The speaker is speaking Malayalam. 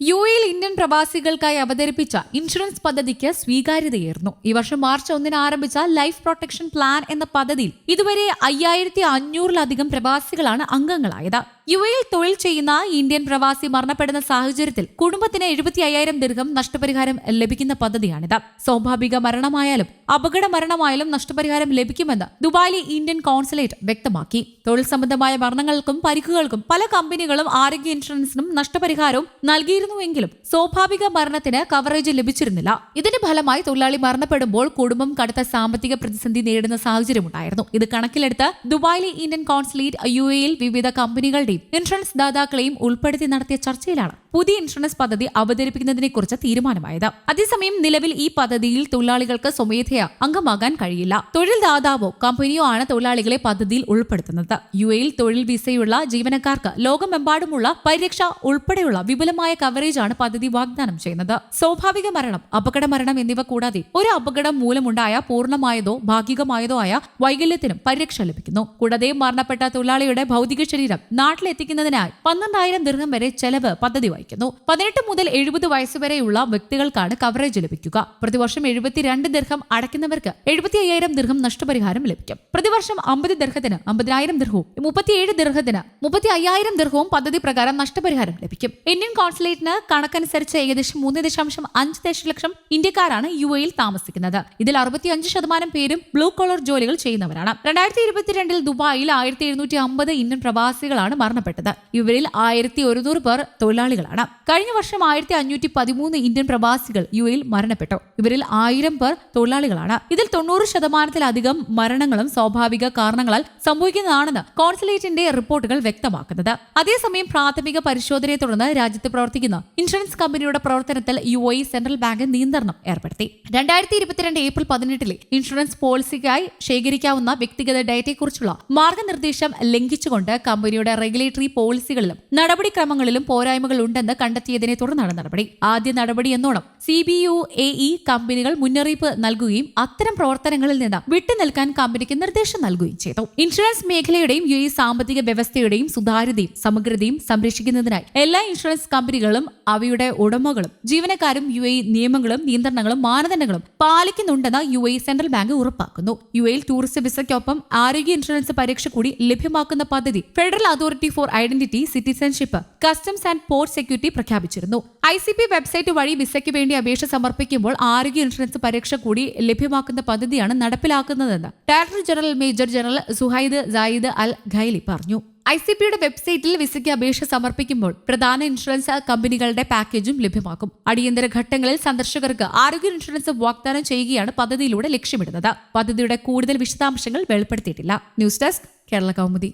യു എയിൽ ഇന്ത്യൻ പ്രവാസികൾക്കായി അവതരിപ്പിച്ച ഇൻഷുറൻസ് പദ്ധതിക്ക് സ്വീകാര്യതയേർന്നു. ഈ വർഷം മാർച്ച് ഒന്നിന് ആരംഭിച്ച ലൈഫ് പ്രൊട്ടക്ഷൻ പ്ലാൻ എന്ന പദ്ധതിയിൽ ഇതുവരെ അയ്യായിരത്തി അഞ്ഞൂറിലധികം പ്രവാസികളാണ് അംഗങ്ങളായത്. യു എയിൽ തൊഴിൽ ചെയ്യുന്ന ഇന്ത്യൻ പ്രവാസി മരണപ്പെടുന്ന സാഹചര്യത്തിൽ കുടുംബത്തിന് എഴുപത്തി അയ്യായിരം ദീർഘം നഷ്ടപരിഹാരം ലഭിക്കുന്ന പദ്ധതിയാണിത്. സ്വാഭാവിക മരണമായാലും അപകട മരണമായാലും നഷ്ടപരിഹാരം ലഭിക്കുമെന്ന് ദുബായിലെ ഇന്ത്യൻ കോൺസുലേറ്റ് വ്യക്തമാക്കി. തൊഴിൽ സംബന്ധമായ മരണങ്ങൾക്കും പരിക്കുകൾക്കും പല കമ്പനികളും ആരോഗ്യ ഇൻഷുറൻസിനും നഷ്ടപരിഹാരവും നൽകിയിരുന്നുവെങ്കിലും സ്വാഭാവിക മരണത്തിന് കവറേജ് ലഭിച്ചിരുന്നില്ല. ഇതിന്റെ ഫലമായി തൊഴിലാളി മരണപ്പെടുമ്പോൾ കുടുംബം കടുത്ത സാമ്പത്തിക പ്രതിസന്ധി നേരിടുന്ന സാഹചര്യമുണ്ടായിരുന്നു. ഇത് കണക്കിലെടുത്ത് ദുബായിലെ ഇന്ത്യൻ കോൺസുലേറ്റ് യു എയിൽ വിവിധ കമ്പനികളുടെയും ഇൻഷുറൻസ് ദാതാക്കളെയും ഉൾപ്പെടുത്തി നടത്തിയ ചർച്ചയിലാണ്. പുതിയ ഇൻഷുറൻസ് പദ്ധതി അവതരിപ്പിക്കുന്നതിനെ കുറിച്ച് തീരുമാനമായത്. അതേസമയം നിലവിൽ ഈ പദ്ധതിയിൽ തൊഴിലാളികൾക്ക് സ്വമേധയാ അംഗമാകാൻ കഴിയില്ല. തൊഴിൽ ദാതാവോ കമ്പനിയോ ആണ് തൊഴിലാളികളെ പദ്ധതിയിൽ ഉൾപ്പെടുത്തുന്നത്. യു എയിൽ തൊഴിൽ വിസയുള്ള ജീവനക്കാർക്ക് ലോകമെമ്പാടുമുള്ള പരിരക്ഷ ഉൾപ്പെടെയുള്ള വിപുലമായ കവറേജാണ് പദ്ധതി വാഗ്ദാനം ചെയ്യുന്നത്. സ്വാഭാവിക മരണം അപകട മരണം എന്നിവ കൂടാതെ ഒരു അപകടം മൂലമുണ്ടായ പൂർണമായതോ ഭാഗികമായതോ ആയ വൈകല്യത്തിനും പരിരക്ഷ ലഭിക്കുന്നു. കൂടാതെ മരണപ്പെട്ട തൊഴിലാളിയുടെ ഭൗതിക ശരീരം നാട്ടിലെത്തിക്കുന്നതിനായി പന്ത്രണ്ടായിരം ദീർഘം വരെ ചെലവ് പദ്ധതി വഹിക്കുന്നു പതിനെട്ട് മുതൽ എഴുപത് വയസ്സുവരെയുള്ള വ്യക്തികൾക്കാണ് കവറേജ് ലഭിക്കുക. പ്രതിവർഷം എഴുപത്തിരണ്ട് ദീർഘം അടയ്ക്കുന്നവർക്ക് എഴുപത്തി അയ്യായിരം ദീർഘം നഷ്ടപരിഹാരം ലഭിക്കും. പ്രതിവർഷം അമ്പത് ദീർഘത്തിന് അമ്പതിനായിരം ദീർഘവും മുപ്പത്തിയേഴ് ദീർഘത്തിന് മുപ്പത്തി അയ്യായിരം ദീർഘവും പദ്ധതി പ്രകാരം നഷ്ടപരിഹാരം ലഭിക്കും. ഇന്ത്യൻ കോൺസുലേറ്റിന് കണക്കനുസരിച്ച് ഏകദേശം മൂന്ന് ദശാംശം അഞ്ച് ദശലക്ഷം ഇന്ത്യക്കാരാണ് യു എയിൽ താമസിക്കുന്നത്. ഇതിൽ അറുപത്തിയഞ്ച് ശതമാനം പേരും ബ്ലൂ കോളർ ജോലികൾ ചെയ്യുന്നവരാണ്. രണ്ടായിരത്തി ഇരുപത്തിരണ്ടിൽ ദുബായിൽ ആയിരത്തി എഴുന്നൂറ്റി അമ്പത് ഇന്ത്യൻ പ്രവാസികളാണ് മരണപ്പെട്ടത്. ഇവരിൽ ആയിരത്തി ഒരുന്നൂറ് പേർ തൊഴിലാളികളാണ്. കഴിഞ്ഞ വർഷം ആയിരത്തി അഞ്ഞൂറ്റി പതിമൂന്ന് ഇന്ത്യൻ പ്രവാസികൾ യു എയിൽ മരണപ്പെട്ടു. ഇവരിൽ ആയിരം പേർ തൊഴിലാളികളാണ്. ഇതിൽ തൊണ്ണൂറ് ശതമാനത്തിലധികം മരണങ്ങളും സ്വാഭാവിക കാരണങ്ങളാൽ സംഭവിക്കുന്നതാണെന്ന് കോൺസുലേറ്റിന്റെ റിപ്പോർട്ടുകൾ വ്യക്തമാക്കുന്നത്. അതേസമയം പ്രാഥമിക പരിശോധനയെ തുടർന്ന് രാജ്യത്ത് പ്രവർത്തിക്കുന്ന ഇൻഷുറൻസ് കമ്പനിയുടെ പ്രവർത്തനത്തിൽ യു എ സെൻട്രൽ ബാങ്ക് നിയന്ത്രണം ഏർപ്പെടുത്തി. രണ്ടായിരത്തി ഇരുപത്തിരണ്ട് ഏപ്രിൽ പതിനെട്ടിലെ ഇൻഷുറൻസ് പോളിസിക്കായി ശേഖരിക്കാവുന്ന വ്യക്തിഗത ഡേറ്റയെക്കുറിച്ചുള്ള മാർഗനിർദ്ദേശം ലംഘിച്ചുകൊണ്ട് കമ്പനിയുടെ റെഗുലേറ്ററി പോളിസികളിലും നടപടിക്രമങ്ങളിലും പോരായ്മകൾ ഉണ്ടെന്ന് കണ്ടെത്തിയതിനെ തുടർന്നാണ് നടപടി. ആദ്യ നടപടി എന്നോണം C B U A E കമ്പനികൾ മുന്നറിയിപ്പ് നൽകുകയും അത്തരം പ്രവർത്തനങ്ങളിൽ നിന്ന് വിട്ടുനിൽക്കാൻ കമ്പനിക്ക് നിർദ്ദേശം നൽകുകയും ചെയ്തു. ഇൻഷുറൻസ് മേഖലയുടെയും യു സാമ്പത്തിക വ്യവസ്ഥയുടെയും സുതാര്യതയും സമഗ്രതയും സംരക്ഷിക്കുന്നതിനായി എല്ലാ ഇൻഷുറൻസ് കമ്പനികളും അവയുടെ ഉടമകളും ജീവനക്കാരും യു നിയമങ്ങളും നിയന്ത്രണങ്ങളും മാനദണ്ഡങ്ങളും പാലിക്കുന്നുണ്ടെന്ന് യു സെൻട്രൽ ബാങ്ക് ഉറപ്പാക്കുന്നു. യു എയിൽ ടൂറിസ്റ്റ് വിസയ്ക്കൊപ്പം ആരോഗ്യ ഇൻഷുറൻസ് പരീക്ഷ കൂടി ലഭ്യമാക്കുന്ന പദ്ധതി federal authority for identity citizenship customs and port security പ്രഖ്യാപിച്ചിരുന്നു. ഐ സി പി വെബ്സൈറ്റ് വഴി വിസയ്ക്ക് വേണ്ടി അപേക്ഷ സമർപ്പിക്കുമ്പോൾ ആരോഗ്യ ഇൻഷുറൻസ് പരീക്ഷ കൂടി ലഭ്യമാക്കുന്ന പദ്ധതിയാണ് നടപ്പിലാക്കുന്നതെന്ന് director general major general Suhail Saeed Al Khaili പറഞ്ഞു. ഐ സി പിയുടെ വെബ്സൈറ്റിൽ വിസയ്ക്ക് അപേക്ഷ സമർപ്പിക്കുമ്പോൾ പ്രധാന ഇൻഷുറൻസ് കമ്പനികളുടെ പാക്കേജും ലഭ്യമാക്കും. അടിയന്തര ഘട്ടങ്ങളിൽ സന്ദർശകർക്ക് ആരോഗ്യ ഇൻഷുറൻസ് വാഗ്ദാനം ചെയ്യുകയാണ് പദ്ധതിയിലൂടെ ലക്ഷ്യമിടുന്നത്. പദ്ധതിയുടെ കൂടുതൽ വിശദാംശങ്ങൾ വെളിപ്പെടുത്തിയിട്ടില്ല. News desk Kerala Kaumudi.